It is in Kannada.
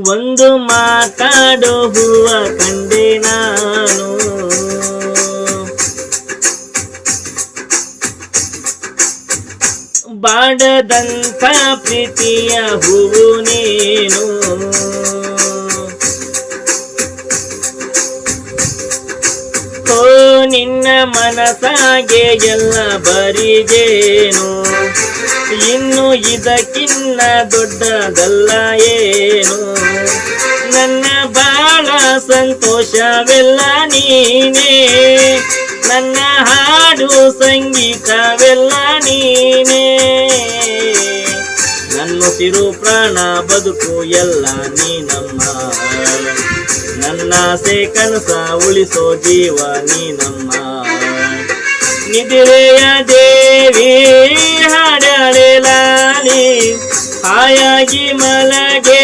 ಒಂದು ಮಾತಾಡೋ ಹೂವ ಕಂಡೆ ನಾನು. ಬಾಡದಂತ ಪ್ರೀತಿಯ ಹೂವು ನೀನು. ಓ, ನಿನ್ನ ಮನಸಾಗೆ ಎಲ್ಲ ಬರಿಗೇನು ಇನ್ನು ಇದಕ್ಕಿನ್ನ ದೊಡ್ಡದಲ್ಲ ಸಂತೋಷವೆಲ್ಲ ನೀನೇ. ನನ್ನ ಹಾಡು ಸಂಗೀತವೆಲ್ಲ ನೀನೇ. ನನ್ನುಸಿರು ಪ್ರಾಣ ಬದುಕು ಎಲ್ಲ ನೀನಮ್ಮ. ನನ್ನ ಸೆ ಕನಸ ಉಳಿಸೋ ಜೀವ ನೀನಮ್ಮ. ನಿದಿರೆಯ ದೇವಿ ಹಾಡಲೇ ಲಾಲಿ ಹಾಯಾಗಿ ಮಲಗೆ